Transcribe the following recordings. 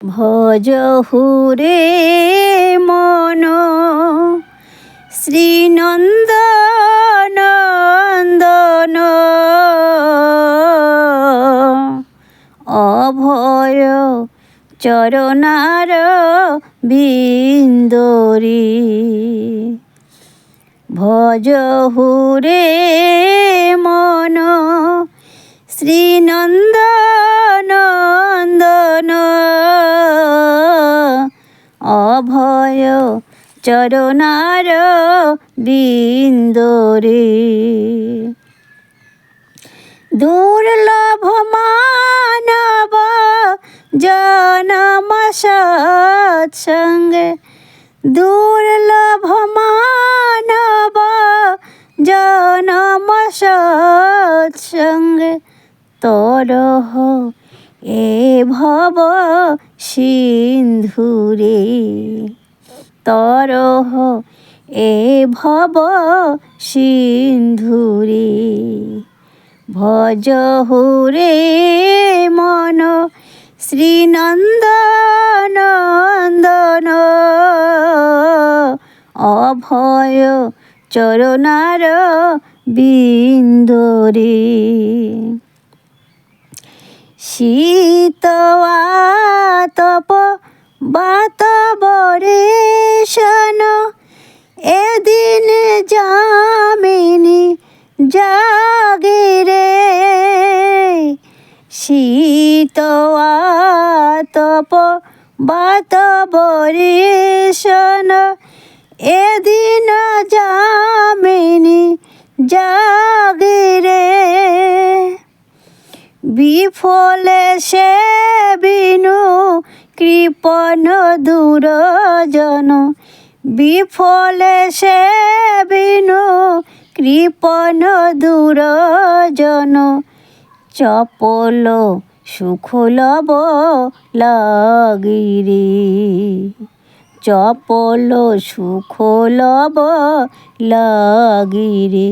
ভজ হুরে মন। শ্রীনন্দ নন্দন। অভয় চরণার বিন্দরি। ভজ হুরে মন। শ্রীনন্দ অভয় চরণার বিন্দরে। দুর্লভ মানব জনম সৎসঙ্গে দুর্লভ মানব জনম সৎসঙ্গে তরহ এ ভব সিন্ধুরে। তরহ এ ভব সিন্ধুরে। ভজ হুরে মন শ্রীনন্দ নন্দন। অভয় চরণার বিন্দরে। শীত তপ বাত বরেশন এদিন জামিনী জাগিরে শীত তপ বাত বরেশন এদিন জামিনী জাগিরে বিফলে সে বিনু, কৃপণ দূরজন। বিফলে সে বিনু, কৃপণ দূরজন। চপল সুখলব লাগিরে। চপল সুখলব লাগিরে।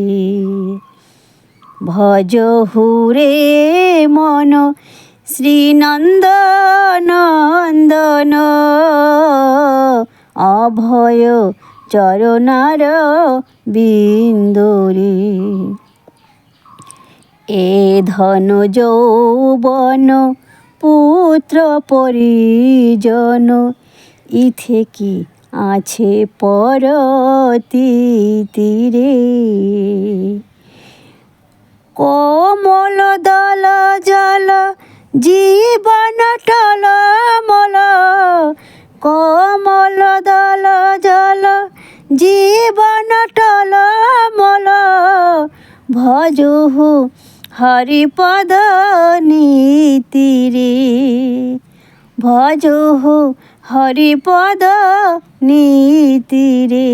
ভজ হুরে মন শ্রীনন্দ নন্দন অভয় চরণার বিন্দরে। এ ধন যৌবন, পুত্র পরিজন, ইথে কি আছে তীরে কোমল দল জল, জীবন টল মল। কোমল দল জল, জীবন টল মল। ভজুহু হরিপদ নীতিরে। ভজুহু হরিপদ নীতিরে।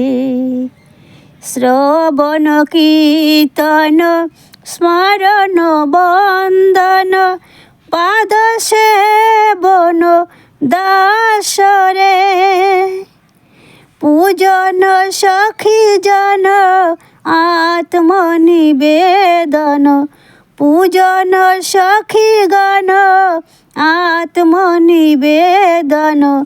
শ্রবণ কীর্তন স্মরণ বন্দন পাদ সেবন দাসরে। পূজন সখী জন, আত্মনিবেদন। পূজন সখী গণ, আত্মনিবেদন।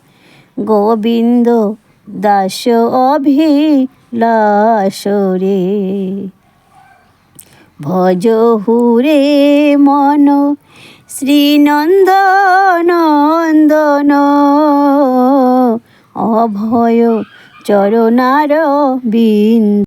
গোবিন্দ দাস অভিলাষরে ভজ হুরে মন শ্রীনন্দ নন্দন অভয় চরণার বিন্দু